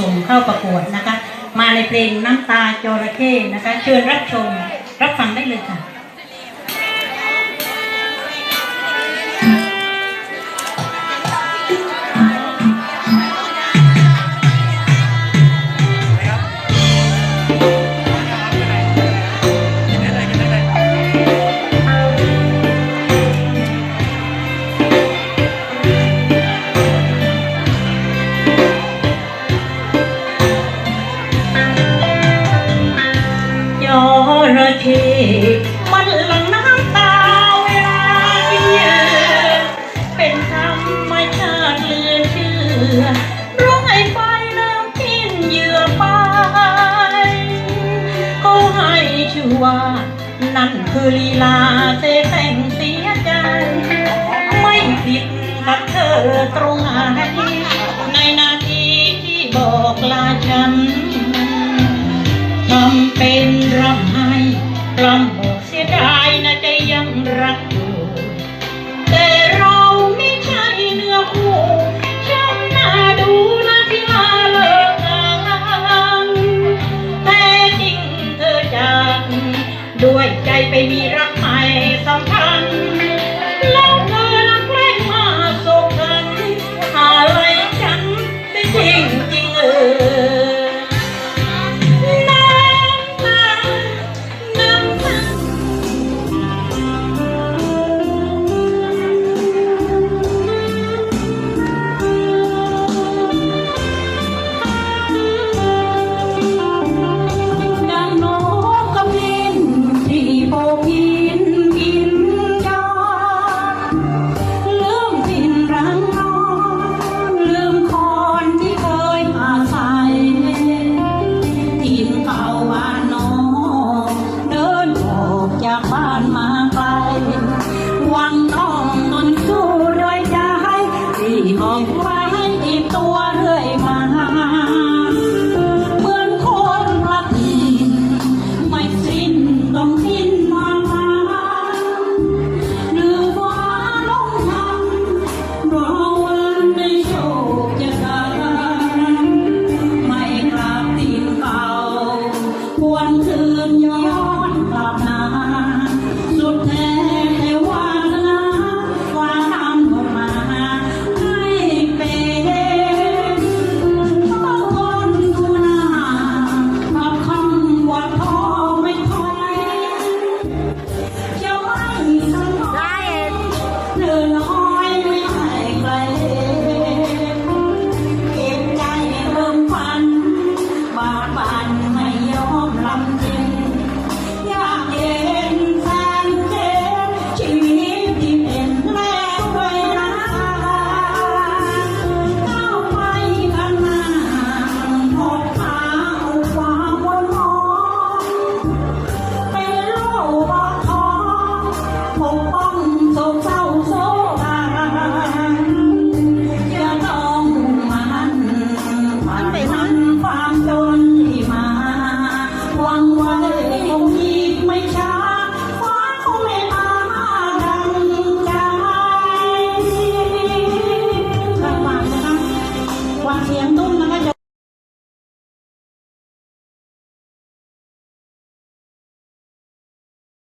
ส่งเข้าประกวดนะคะ มาในเพลงน้ำตาจระเข้นะคะ เชิญรับชม รับฟังได้เลยค่ะ ระเข้มันหลั่งน้ำตาเวลากินเยือเป็นธรรมชาติเลือเชื่อร้องไห้ไปแล้วกินเหยื่อไปก็ให้ชื่อว่า นั่นคือลีลาเสแต่งเสียใจไม่ผิดกับเธอตรงไหนในนาทีที่บอกลาฉัน ไปมีรัก ลื ปกป้องโศกเศร้าโศกย่าต้องมันมันมันควาจนที่มาวังไว้คงอีกไม่ช้าฟ้าคงไม่มางใจกลับมานะคะงเสียงตุ้มนะคะ